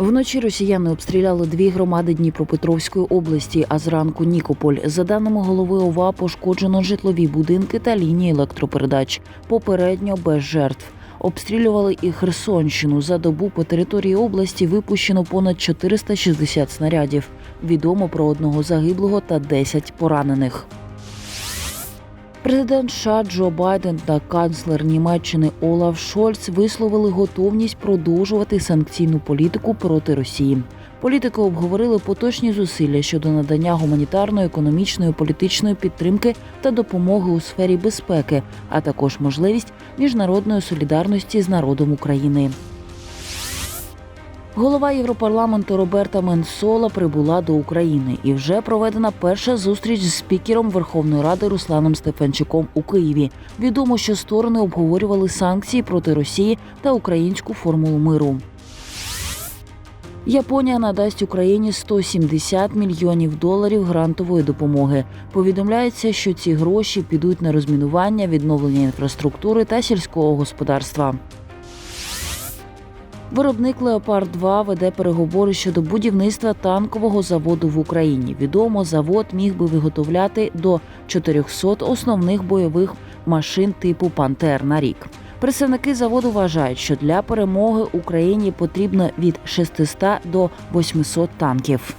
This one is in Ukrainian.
Вночі росіяни обстріляли дві громади Дніпропетровської області, а зранку Нікополь. За даними голови ОВА, пошкоджено житлові будинки та лінії електропередач. Попередньо без жертв. Обстрілювали і Херсонщину. За добу по території області випущено понад 460 снарядів. Відомо про одного загиблого та 10 поранених. Президент США Джо Байден та канцлер Німеччини Олаф Шольц висловили готовність продовжувати санкційну політику проти Росії. Політики обговорили поточні зусилля щодо надання гуманітарної, економічної, політичної підтримки та допомоги у сфері безпеки, а також можливість міжнародної солідарності з народом України. Голова Європарламенту Роберта Менсола прибула до України і вже проведена перша зустріч з спікером Верховної Ради Русланом Стефанчуком у Києві. Відомо, що сторони обговорювали санкції проти Росії та українську формулу миру. Японія надасть Україні 170 мільйонів доларів грантової допомоги. Повідомляється, що ці гроші підуть на розмінування, відновлення інфраструктури та сільського господарства. Виробник Леопард 2 веде переговори щодо будівництва танкового заводу в Україні. Відомо, завод міг би виготовляти до 400 основних бойових машин типу Пантер на рік. Представники заводу вважають, що для перемоги Україні потрібно від 600 до 800 танків.